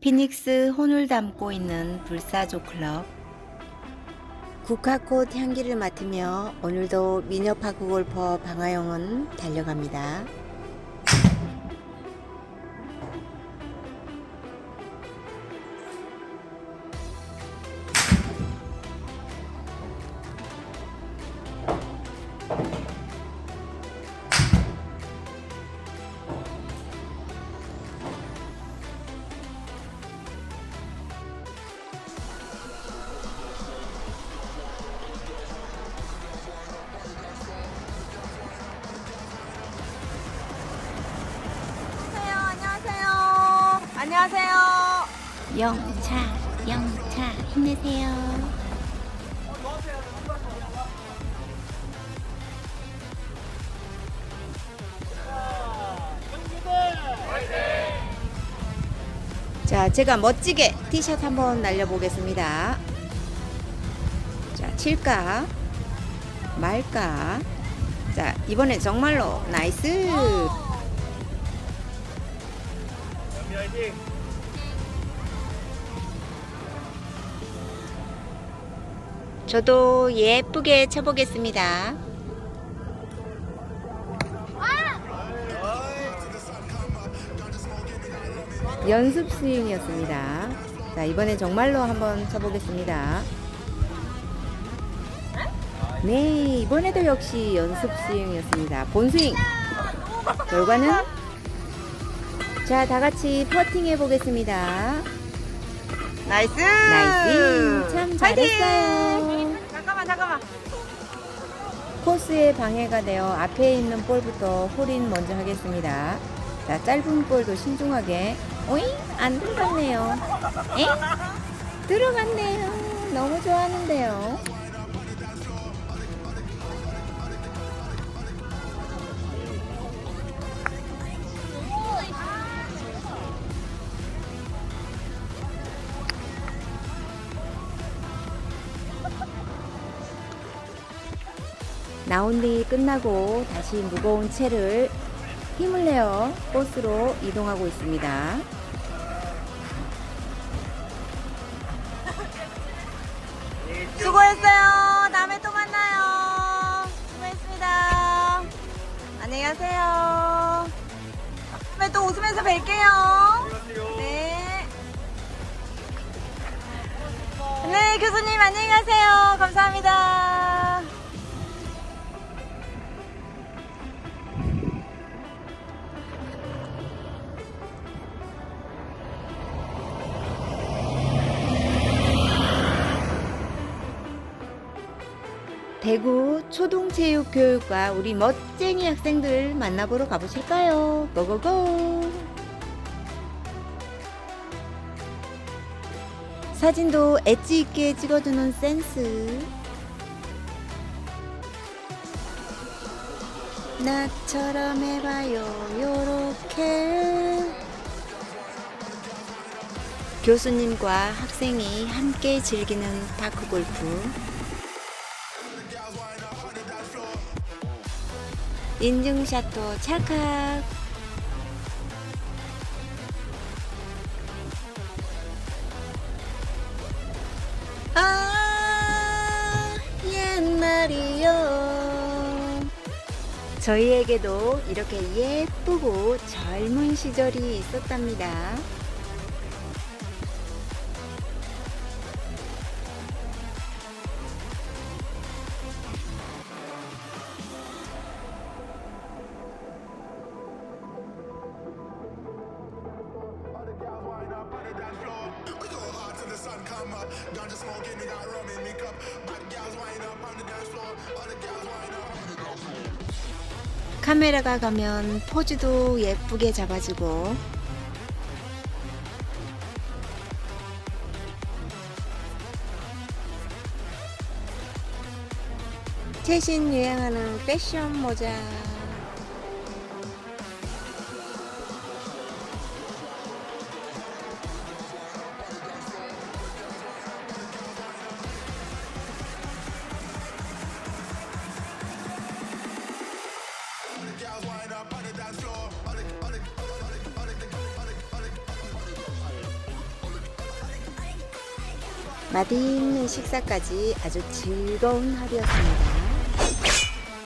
피닉스 혼을 담고 있는 불사조 클럽 국화꽃 향기를 맡으며 오늘도 미녀 파크 골퍼 방아영은 달려갑니다. 안녕하세요. 영차, 영차, 힘내세요. 자, 제가 멋지게 티셔츠 한번 날려보겠습니다. 자, 칠까? 말까? 자, 이번엔 정말로 나이스! 저도 예쁘게 쳐보겠습니다. 연습 스윙이었습니다. 자, 이번엔 정말로 한번 쳐보겠습니다. 네, 이번에도 역시 연습 스윙이었습니다. 본스윙! 결과는? 자, 다 같이 퍼팅 해보겠습니다. 나이스. 나이스! 참 잘했어요. 잠깐만, 잠깐만. 코스에 방해가 되어 앞에 있는 볼부터 홀인 먼저 하겠습니다. 자, 짧은 볼도 신중하게. 오잉? 안 들어갔네요. 에? 들어갔네요. 너무 좋아하는데요. 라운딩이 끝나고 다시 무거운 채를 힘을 내어 코스로 이동하고 있습니다. 수고했어요. 다음에 또 만나요. 수고했습니다. 안녕히 가세요. 다음에 또 웃으면서 뵐게요. 네. 네, 교수님 안녕히 가세요. 감사합니다. 대구 초등체육교육과 우리 멋쟁이 학생들 만나보러 가보실까요? 고고고! 사진도 엣지 있게 찍어주는 센스. 나처럼 해봐요, 요렇게. 교수님과 학생이 함께 즐기는 파크 골프. 인증샷도 찰칵. 아, 옛날이요. 저희에게도 이렇게 예쁘고 젊은 시절이 있었답니다. 카메라가 가면 포즈도 예쁘게 잡아주고. 최신 유행하는 패션 모자 맛있는 식사까지 아주 즐거운 하루였습니다.